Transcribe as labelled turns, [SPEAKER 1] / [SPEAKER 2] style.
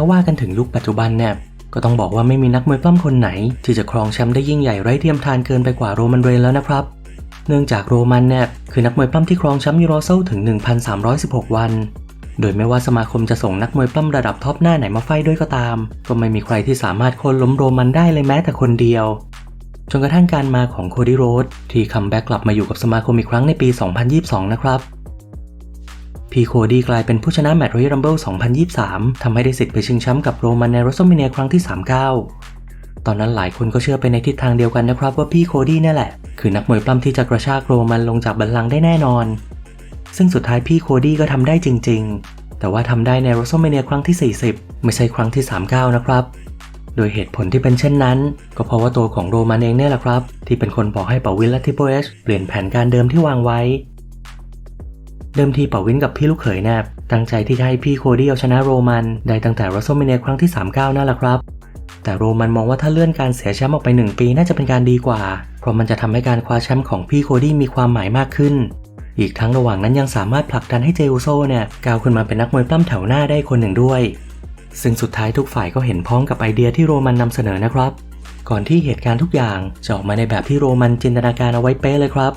[SPEAKER 1] ถ้าว่ากันถึงยุคปัจจุบันเนี่ยก็ต้องบอกว่าไม่มีนักมวยปล้ำคนไหน ที่จะครองแชมป์ได้ยิ่งใหญ่ไร้เทียมทานเกินไปกว่าโรมันเรนแล้วนะครับ เนื่องจากโรมันเนี่ยคือนักมวยปล้ำที่ครองแชมป์ยูโรเซลถึง 1,316 วัน โดยไม่ว่าสมาคมจะส่งนักมวยปล้ำระดับท็อปหน้าไหนมาไฟด้วยก็ตาม ก็ไม่มีใครที่สามารถโค่นล้มโรมันได้เลยแม้แต่คนเดียว จนกระทั่งการมาของโคดี้โรดที่คัมแบ็กกลับมาอยู่กับสมาคมอีกครั้งในปี 2022 นะครับ พีโคดี้กลายเป็นผู้ชนะแมตช์รอยัลรัมเบิล2023 ทำให้ได้สิทธิ์ไปชิงแชมป์กับโรมันในรัสเซ l เมเนียครั้งที่ 39 ตอนนั้นหลายคนก็เชื่อไปในทิศทางเดียวกันนะครับว่าพี่โคดี้นี่แหละ คือนักมวยปล้ำที่จะกระชากโรมันลงจากบัลลังก์ได้แน่นอน ซึ่งสุดท้ายพี่โคดี้ก็ทำได้จริง ๆ แต่ว่าทำได้ในรัสเซ l เมเนียครั้งที่ 40 ไม่ใช่ครั้งที่ 39 นะครับโดยเหตุผลที่เป็นเช่นนั้น ก็เพราะว่าตัวของโรมันเองเนี่ยแหละครับ ที่เป็นคนบอกให้ปาวินและทิปเปเอชเปลี่ยนแผนการเดิมที่วางไว้ เดิมทีเป่าวินกับพี่ลูกเขยแนบตั้งใจที่จะให้พี่โคดี้เอาชนะโรมัน ได้ตั้งแต่รัสเซเมเนียครั้งที่ 39 นั่นแหละครับ แต่โรมันมองว่าถ้าเลื่อนการเสียแชมป์ออกไป 1 ปีน่าจะเป็นการดีกว่า เพราะมันจะทำให้การคว้าแชมป์ของพี่โคดี้มีความหมายมากขึ้น อีกทั้งระหว่างนั้นยังสามารถผลักดันให้เจอุโซเนี่ยก้าวขึ้นมาเป็นนักมวยปล้ำแถวหน้าได้คนหนึ่งด้วย ซึ่งสุดท้ายทุกฝ่ายก็เห็นพ้องกับไอเดียที่โรมันนำเสนอนะครับ ก่อนที่เหตุการณ์ทุกอย่างจะออกมาในแบบที่โรมันจินตนาการเอาไว้เป๊ะเลยครับ